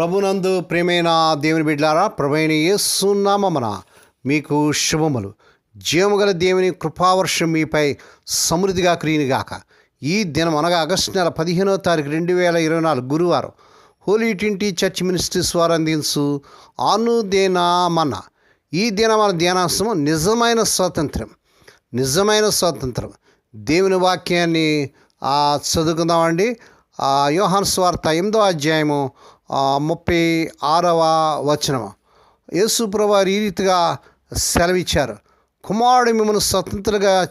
ప్రభునందు ప్రేమైన దేవుని బిడ్డారా ప్రభైన ఏసునామన మీకు శుభములు. జీవముగల దేవుని కృపావర్షం మీపై సమృద్ధిగా క్రియనిగాక ఈ దినం అనగా ఆగస్టు నెల పదిహేనో తారీఖు రెండు వేల ఇరవై నాలుగు గురువారం హోలీ ట్వంటీ చర్చ్ మినిస్ట్రీస్ వారు అందించు అనుదేనామన ఈ దిన మన ధ్యానాశ్రమం నిజమైన స్వాతంత్రం నిజమైన స్వాతంత్రం దేవుని వాక్యాన్ని చదువుకుందామండి. యోహాన్ స్వార్థ ఎనిమిదో అధ్యాయము ముప్పై ఆరవ వచనం. యేసు ఈ రీతిగా సెలవిచ్చారు. కుమారుడు మిమ్మల్ని స్వతంత్రులుగా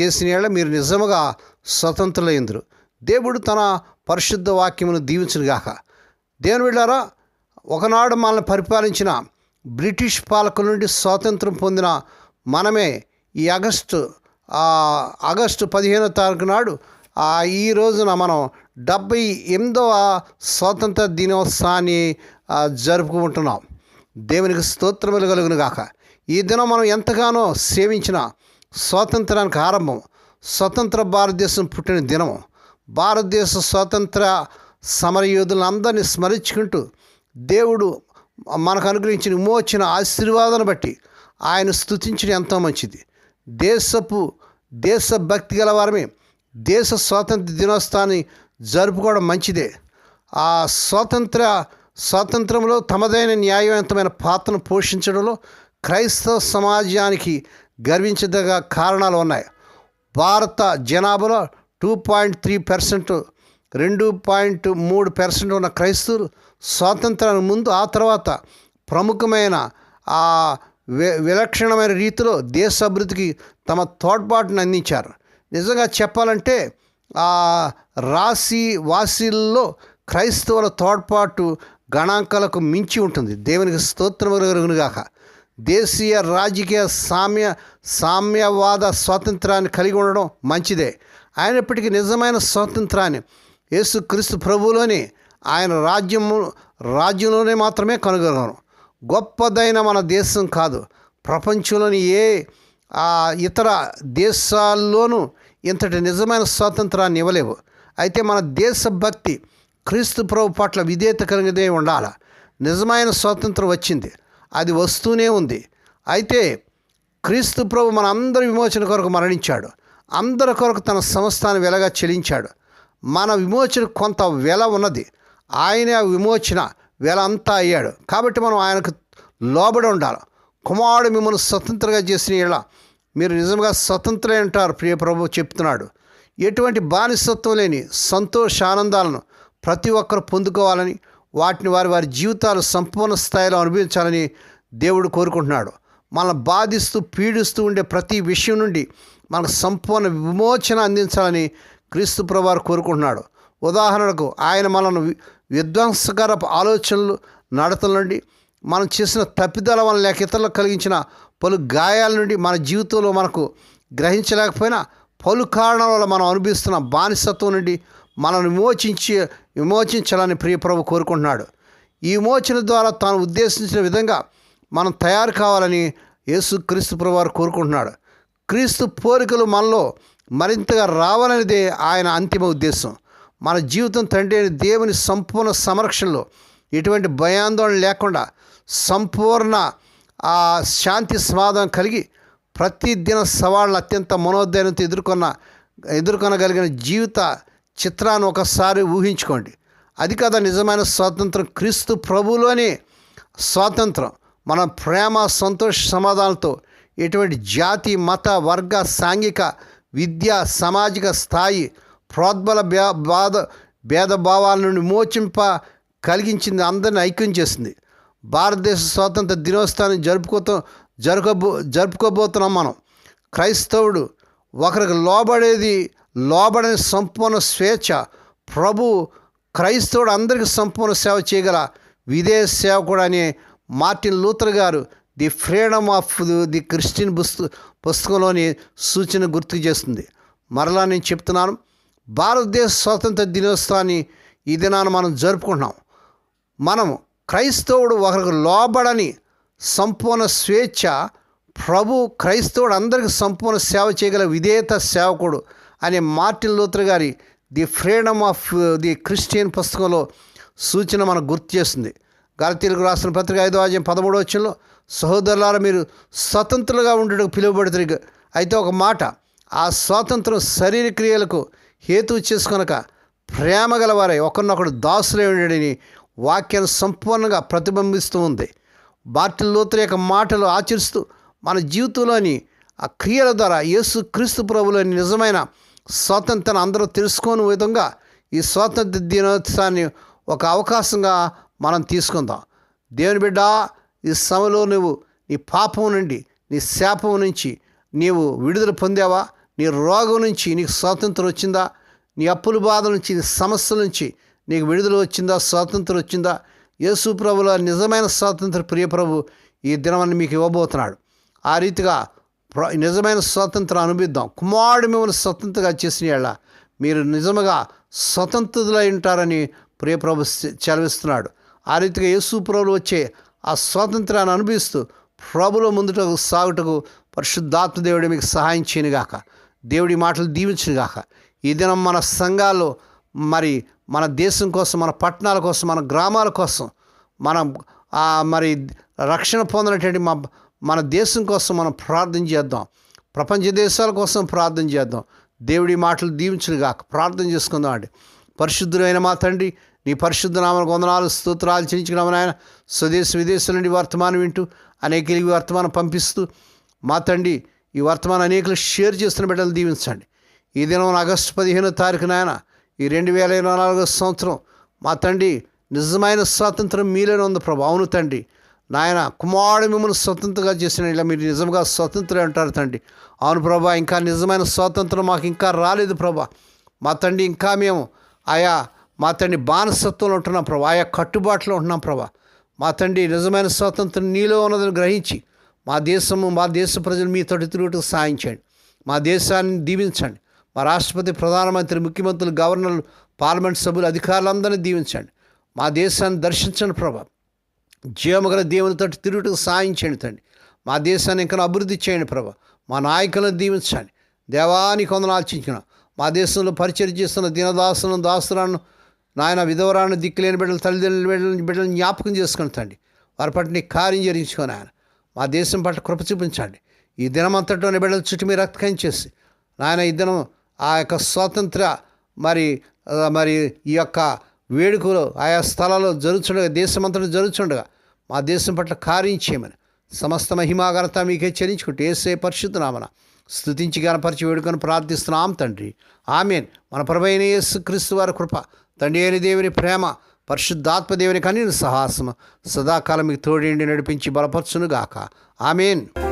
చేసిన మీరు నిజముగా స్వతంత్రులైందరు. దేవుడు తన పరిశుద్ధ వాక్యమును దీవించునుగాక. దేవుని వెళ్ళారా ఒకనాడు మనల్ని పరిపాలించిన బ్రిటిష్ పాలకుల నుండి స్వాతంత్రం పొందిన మనమే ఈ ఆగస్టు ఆగస్టు పదిహేనో తారీఖు నాడు ఈ రోజున మనం డెబ్బై ఎనిమిదవ స్వాతంత్ర దినోత్సవాన్ని జరుపుకుంటున్నాం. దేవునికి స్తోత్రములు కలుగును గాక. ఈ దినం మనం ఎంతగానో సేవించిన స్వాతంత్రానికి ఆరంభం స్వతంత్ర భారతదేశం పుట్టిన దినం భారతదేశ స్వాతంత్ర సమరయోధులను అందరినీ స్మరించుకుంటూ దేవుడు మనకు అనుగ్రహించిన విమోచన ఆశీర్వాదాన్ని బట్టి ఆయన స్థుతించడం ఎంతో మంచిది. దేశపు దేశభక్తి గల వారమే దేశ స్వాతంత్ర దినోత్సవాన్ని జరుపుకోవడం మంచిదే. ఆ స్వాతంత్ర స్వాతంత్రంలో తమదైన న్యాయవంతమైన పాత్రను పోషించడంలో క్రైస్తవ సమాజానికి గర్వించదగ్గ కారణాలు ఉన్నాయి. భారత జనాభాలో టూ పాయింట్ త్రీ పర్సెంట్ రెండు పాయింట్ మూడు పర్సెంట్ ఉన్న క్రైస్తవులు స్వాతంత్రానికి ముందు ఆ తర్వాత ప్రముఖమైన ఆ వి విలక్షణమైన రీతిలో దేశ అభివృద్ధికి తమ తోడ్పాటును అందించారు. నిజంగా చెప్పాలంటే ఆ రాశి వాసిల్లో క్రైస్తవుల తోడ్పాటు గణాంకాలకు మించి ఉంటుంది. దేవునికి స్తోత్రం గాక దేశీయ రాజకీయ సామ్య సామ్యవాద స్వాతంత్రాన్ని కలిగి ఉండడం మంచిదే. అయినప్పటికీ నిజమైన స్వాతంత్రాన్ని యేసుక్రీస్తు ప్రభువులోని ఆయన రాజ్యము రాజ్యంలోనే మాత్రమే కనుగొనగలం. గొప్పదైన మన దేశం కాదు. ప్రపంచంలోని ఏ ఆ, ఇతర దేశాల్లోనూ ఇంతటి నిజమైన స్వాతంత్రాన్ని ఇవ్వలేవు. అయితే మన దేశభక్తి క్రీస్తు ప్రభు పట్ల విధేయత కలిగితే ఉండాలి? నిజమైన స్వాతంత్రం వచ్చింది. అది వస్తూనే ఉంది. అయితే క్రీస్తు ప్రభు మన అందరి విమోచన కొరకు మరణించాడు. అందరి కొరకు తన సంస్థాన్ని వెలగా చెల్లించాడు. మన విమోచన కొంత వెల ఉన్నది. ఆయనే ఆ విమోచన వెల అంతా అయ్యాడు. కాబట్టి మనం ఆయనకు లోబడి ఉండాలి. కుమారుడు మిమ్మల్ని స్వతంత్రంగా చేసిన ఇలా మీరు నిజంగా స్వతంత్రులే అంటారు ప్రియ ప్రభు చెప్తున్నాడు. ఎటువంటి బానిసత్వం లేని సంతోష ఆనందాలను ప్రతి ఒక్కరు పొందుకోవాలని వాటిని వారి వారి జీవితాలు సంపూర్ణ స్థాయిలో అనుభవించాలని దేవుడు కోరుకుంటున్నాడు. మనల్ని బాధిస్తూ పీడిస్తూ ఉండే ప్రతి విషయం నుండి మనకు సంపూర్ణ విమోచన అందించాలని క్రీస్తు ప్రభువారు కోరుకుంటున్నాడు. ఉదాహరణకు ఆయన మనను విధ్వంసకర ఆలోచనలు నడతల నుండి మనం చేసిన తప్పిదాల వల్ల లేక ఇతరులకు కలిగించిన పలు గాయాల నుండి మన జీవితంలో మనకు గ్రహించలేకపోయినా పలు కారణాల వల్ల మనం అనుభవిస్తున్న బానిసత్వం నుండి మనల్ని విమోచించి విమోచించాలని ప్రియప్రభు కోరుకుంటున్నాడు. ఈ విమోచన ద్వారా తాను ఉద్దేశించిన విధంగా మనం తయారు కావాలని యేసు క్రీస్తు ప్రభువారు కోరుకుంటున్నాడు. క్రీస్తు పోరికలు మనలో మరింతగా రావాలనేదే ఆయన అంతిమ ఉద్దేశం. మన జీవితం తండ్రి అయిన దేవుని సంపూర్ణ సంరక్షణలో ఎటువంటి భయాందోళన లేకుండా సంపూర్ణ ఆ శాంతి సమాధానం కలిగి ప్రతిదిన సవాళ్ళు అత్యంత మనోధైర్యంతో ఎదుర్కొన్న ఎదుర్కొనగలిగిన జీవిత చిత్రాన్ని ఒకసారి ఊహించుకోండి. అది కదా నిజమైన స్వాతంత్రం క్రీస్తు ప్రభులోని స్వాతంత్రం. మన ప్రేమ సంతోష సమాధానాలతో ఎటువంటి జాతి మత వర్గ సాంఘిక విద్య సామాజిక స్థాయి ప్రోద్బల భే బాధ భేదభావాల నుండి మోచింప కలిగించింది అందరిని ఐక్యం చేసింది. భారతదేశ స్వాతంత్ర దినోత్సవాన్ని జరుపుకోతో జరుపుకోబో జరుపుకోబోతున్నాం మనం. క్రైస్తవుడు ఒకరికి లోబడేది లోబడని సంపూర్ణ స్వేచ్ఛ. ప్రభు క్రైస్తవుడు అందరికీ సంపూర్ణ సేవ చేయగల విదేశ సేవకుడు అనే మార్టిన్ లూథర్ గారు the freedom of the Christian పుస్త పుస్తకంలోని సూచన గుర్తు చేస్తుంది. మరలా నేను చెప్తున్నాను భారతదేశ స్వాతంత్ర దినోత్సవాన్ని ఈ దినాన్ని మనం జరుపుకుంటున్నాం. మనము క్రైస్తవుడు ఒకరికి లోబడని సంపూర్ణ స్వేచ్ఛ ప్రభు క్రైస్తవుడు అందరికీ సంపూర్ణ సేవ చేయగల విధేయత సేవకుడు అనే మార్టిన్ లూథర్ గారి the freedom of the Christian పుస్తకంలో సూచన మనకు గుర్తు చేస్తుంది. గలతీలకు రాసిన పత్రిక ఐదో అధ్యాయం పదమూడో వచ్చంలో సహోదరులారా మీరు స్వతంత్రులుగా ఉండటకు పిలువబడుతుంది అయితే ఒక మాట ఆ స్వాతంత్రం శరీర క్రియలకు హేతు చేసుకొనక ప్రేమ గలవారై ఒకరినొకడు దాసులే ఉండడని వాక్యాన్ని సంపూర్ణంగా ప్రతిబింబిస్తూ ఉంది. బార్టిల్ లోతుల యొక్క మాటలు ఆచరిస్తూ మన జీవితంలోని ఆ క్రియల ద్వారా యేసు క్రీస్తు ప్రభులోని నిజమైన స్వాతంత్రాన్ని అందరూ తెలుసుకోని విధంగా ఈ స్వాతంత్ర దినోత్సవాన్ని ఒక అవకాశంగా మనం తీసుకుందాం. దేవుని బిడ్డ ఈ సమయంలో నువ్వు నీ పాపం నుండి నీ శాపం నుంచి నీవు విడుదల పొందావా? నీ రోగం నుంచి నీకు స్వాతంత్రం వచ్చిందా? నీ అప్పుల బాధ నుంచి నీ సమస్యల నుంచి నీకు విడుదల వచ్చిందా? స్వాతంత్రం వచ్చిందా? యేసు ప్రభుల నిజమైన స్వాతంత్ర ప్రియప్రభు ఈ దినమని మీకు ఇవ్వబోతున్నాడు. ఆ రీతిగా ప్ర- నిజమైన స్వాతంత్రం అనుభవిద్దాం. కుమారుడు మిమ్మల్ని స్వతంత్రంగా చేసిన యెడల మీరు నిజముగా స్వతంత్రులై ఉంటారని ప్రియప్రభు చలవిస్తున్నాడు ఆ రీతిగా యేసు ప్రభులు వచ్చే ఆ స్వాతంత్రాన్ని అనుభవిస్తూ ప్రభుల ముందుటకు సాగుటకు పరిశుద్ధాత్మ దేవుడు మీకు సహాయం చేయనుగాక. దేవుడి మాటలు దీవించునుగాక. ఈ దినం మన సంఘాల్లో మరి మన దేశం కోసం మన పట్టణాల కోసం మన గ్రామాల కోసం మనం మరి రక్షణ పొందినటువంటి మా మన దేశం కోసం మనం ప్రార్థన చేద్దాం. ప్రపంచ దేశాల కోసం ప్రార్థన చేద్దాం. దేవుడి మాటలు దీవించునుగాక. ప్రార్థన చేసుకుందాం అండి. పరిశుద్ధులైన మా తండ్రి నీ పరిశుద్ధ నామకు వందనాలు స్తోత్రాలు చెల్లించుకున్నాము నాయన. స్వదేశ విదేశాల నుండి వర్తమానం వింటూ అనేకలకి వర్తమానం పంపిస్తూ మా తండ్రి ఈ వర్తమానం అనేకలు షేర్ చేస్తున్న బిడ్డలు దీవించండి. ఈ దినం ఆగస్టు పదిహేనో తారీఖు ఆయన ఈ రెండు వేల ఇరవై నాలుగో సంవత్సరం మా తండ్రి నిజమైన స్వాతంత్రం మీలోనే ఉంది ప్రభు. అవును తండ్రి. నాయన కుమారుడు మిమ్మల్ని స్వతంత్రంగా చేసిన ఇలా మీరు నిజంగా స్వతంత్రం అంటారు తండ్రి. అవును ప్రభా ఇంకా నిజమైన స్వాతంత్రం మాకు ఇంకా రాలేదు ప్రభా. మా తండ్రి ఇంకా మేము ఆయా మా తండ్రి బానిసత్వంలో ఉంటున్నాం ప్రభా. ఆయా కట్టుబాట్లో ఉంటున్నాం ప్రభా. మా తండ్రి నిజమైన స్వాతంత్రం నీలో ఉన్నదని గ్రహించి మా దేశము మా దేశ ప్రజలు మీ తోటి తిరుగుటకు సాయం చేయండి. మా దేశాన్ని దీవించండి. మా రాష్ట్రపతి ప్రధానమంత్రి ముఖ్యమంత్రులు గవర్నర్లు పార్లమెంట్ సభ్యులు అధికారులందరినీ దీవించండి. మా దేశాన్ని దర్శించండి ప్రభా. జీవమగల దేవునితో తిరుగుటకు సాయం చేయండి తండ్రి. మా దేశాన్ని ఇంకా అభివృద్ధి చేయండి ప్రభా. మా నాయకులను దీవించండి. దేవానికి కొందరు ఆలోచించిన మా దేశంలో పరిచయం చేస్తున్న దీనదాసులను దాసులను నాయన విధవరాన్ని దిక్కులేని బిడ్డలు తల్లిదండ్రుల బిడ్డలు బిడ్డలను జ్ఞాపకం చేసుకుని తండ్రి. వారి పట్ల నీ కార్యం జరిగించుకొని ఆయన. మా దేశం పట్ల కృప చూపించండి. ఈ దినమంతటిలోని బిడ్డల చుట్టూ మీరు రక్తకం చేసి నాయన ఈ దినం ఆ యొక్క స్వాతంత్ర మరి మరి ఈ యొక్క వేడుకలు ఆయా స్థలాల్లో జరుగుతుండగా దేశమంతటా జరుగుతుండగా మా దేశం పట్ల కార్యం చేయమని సమస్త మహిమాగనత మీకే చెల్లించుకుంటూ ఏసే పరిశుద్ధనామన స్థుతించి గనపరిచి వేడుకొని ప్రార్థిస్తున్నాం తండ్రి. ఆమెన్. మన ప్రభైన యేసు క్రీస్తు వారి కృప తండ్రి అయిన దేవుని ప్రేమ పరిశుద్ధాత్మ దేవుని కనీన సాహసము సదాకాలం మీకు తోడేండి నడిపించి బలపరచునుగాక. ఆమెన్.